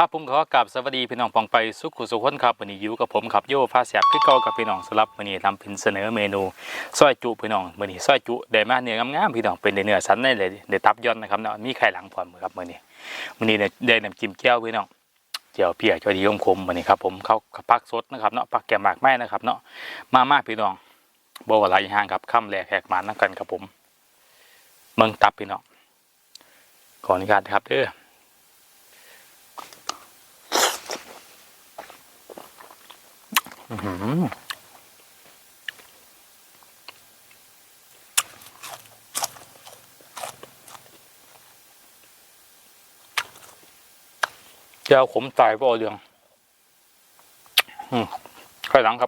ครับผมขอกราบสวัสดีพี่น้องปองไปสุขุสุขนครับวันนี้อยู่กับผมครับโยฟ้าแสบที่เก่ากับพี่น้องสำหรับวันนี้ทำเป็นเสนอเมนูซอยจุพี่น้องวันนี้ซอยจุได้มาเนื้องามๆพี่น้องเป็นเนื้อสันได้เลยได้ตับย่อนนะครับเนาะมีไข่หลังพร้อมครับวันนี้วันนี้ได้ได้น้ำจิ้มแก้วพี่น้องเจียวเปียกจอดีคมๆวันนี้ครับผมเขาพักสดนะครับเนาะพักแกมหมากไม้นะครับเนาะมามาพี่น้องบ่ว่าหลายอย่างครับค่ำแรกแหกมันนักกันครับผม เมืองตับพี่น้องขออนุญาตครับเด้อ อื้อหือ เจ้าขมตายบ่เอาเรื่องอืมค่อยหลังครับ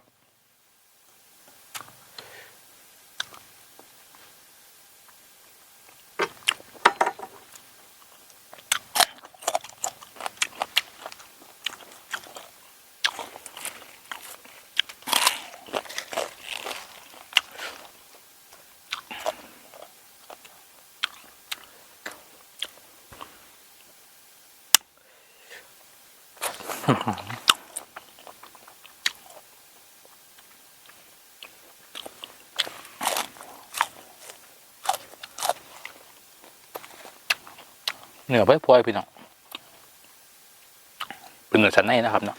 เหนือไปพลอยพี่น้องเป็นเหนือชั้นในนะครับเนาะ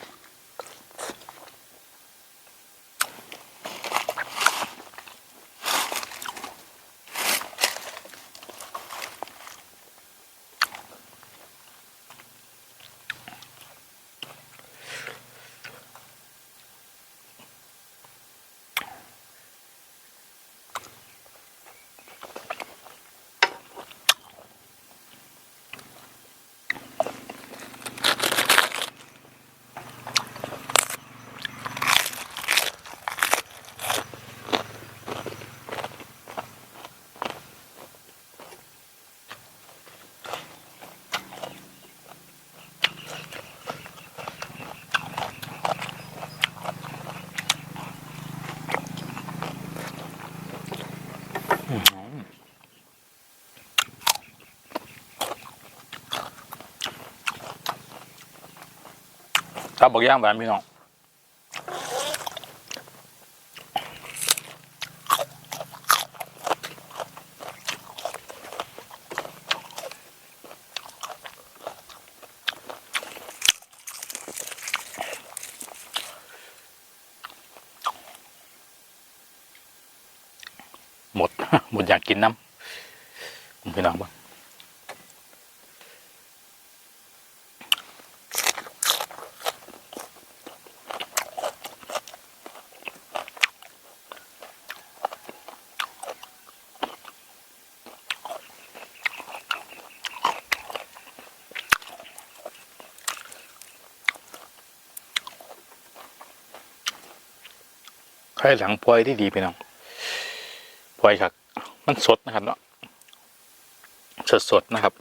ตับบักย่างแบบพี่น้องหมดหมดอยากกินน้ำพี่น้องบ้าง ไข่หลังปลอยที่ดีไปน้องปลอยครับมันสดนะครับเนาะสดๆนะครับ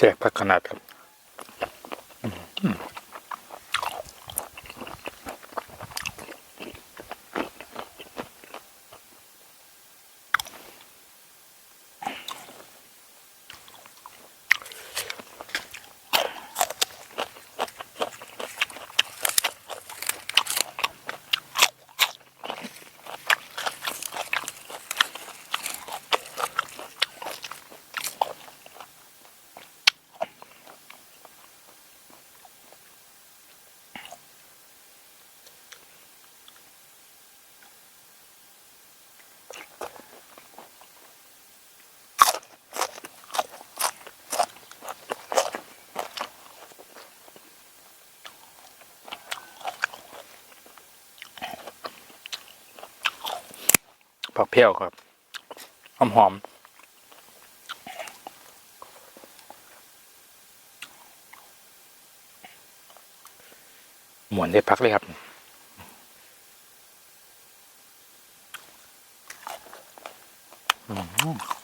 แสก ผักเพี้ยวครับ หอมหอมหมวนได้พักเลยครับอืม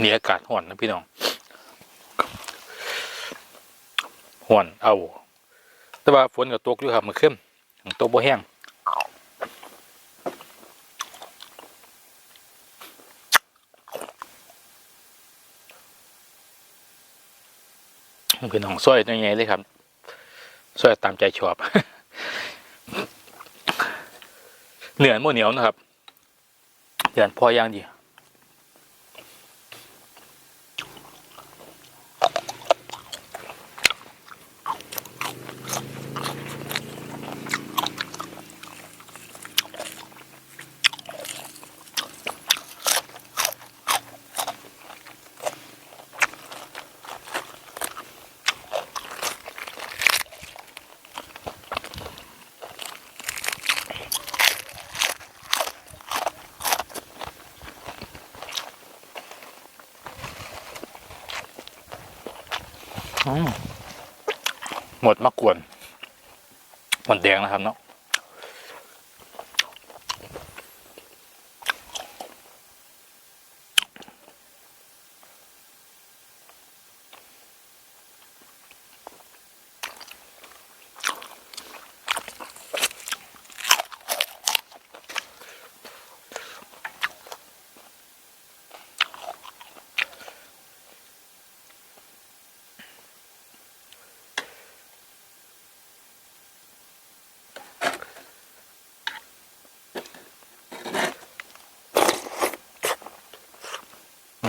มีอากาศห่อนนะพี่น้องห่อนเอา แต่ว่าฝนก็ตกอยู่ครับมันขึ้นตกบ่แห้งพี่น้องซอยยังไงเลยครับซอยตามใจชอบเหนือนโมเหนียวนะครับเหนือนพอย่างดี หมดมะกวนหมดแดงนะครับเนาะ อื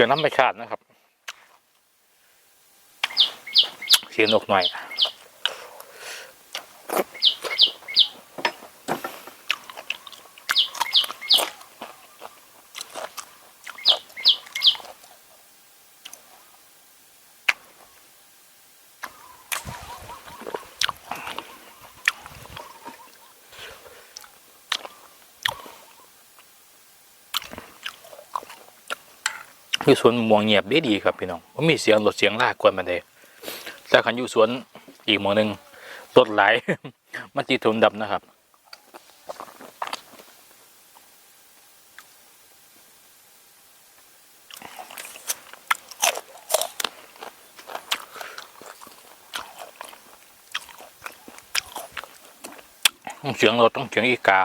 เสียงน้ำไม่ขาดนะครับเสียงนกหน่อย คือสวนม่วงเงียบดีดีครับพี่น้องว่ามีเสียงรถเสียงลากกวนมาเลยแต่ขันอยู่สวนอีกมองหนึ่งรถไหลมันจีถุนดับนะครับต้องเสียงรถต้องเสียงอีกา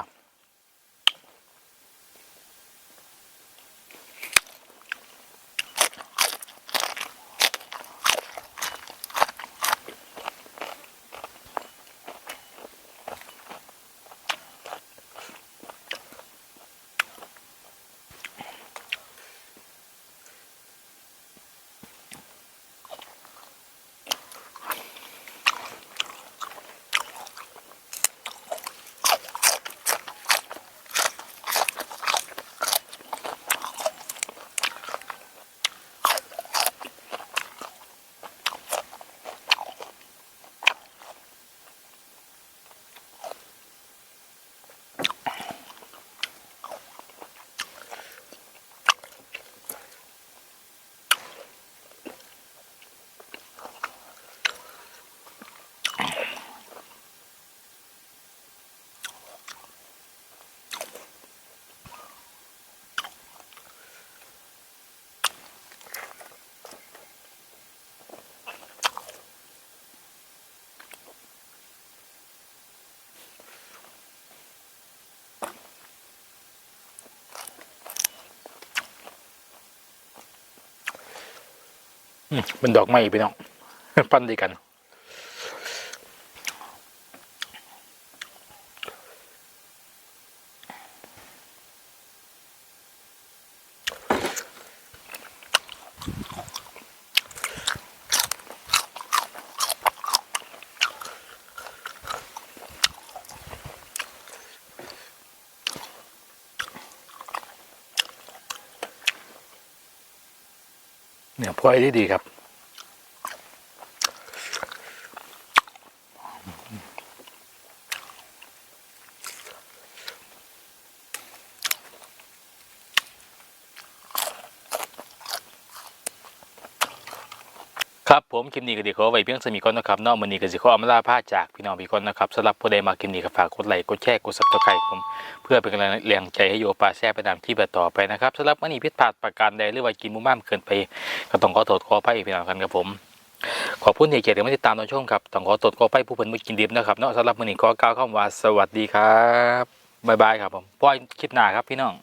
เป็นดอกไม้พี่น้องปั้นด้วยกัน เนี่ยพลอยได้ดีครับ ครับผมคลิปนี้ก็เดีขอไว้เพียงสมีก่อนนะครับนอกมันนี้ก็สิขออำลาพาจากพี่น้องพี่คนนะครับสำหรับผู้ใดมาคลิปนี้ก็ฝากกดไลค์กดแชร์กดซับสไครต์ผมเพื่อเป็นกำลังแรงใจให้โยปลาแซ่ไปตามที่ต่อไปนะครับสำหรับวันนี้พิษพลาดประการใดหรือว่ากินมุมม่ามเกินไป ก็ต้องขอโทษขออภัยพี่น้องกันครับผมขอบคุณที่เกียรติมาติดตามตอนช่วงครับต้องขอโทษขออภัยผู้เพิ่นมากินดิบนะครับเนาะสำหรับวันนี้ขอกล่าวคำว่าสวัสดีครับบ๊ายบายครับผมป้อคลิปหน้าครับพี่น้อง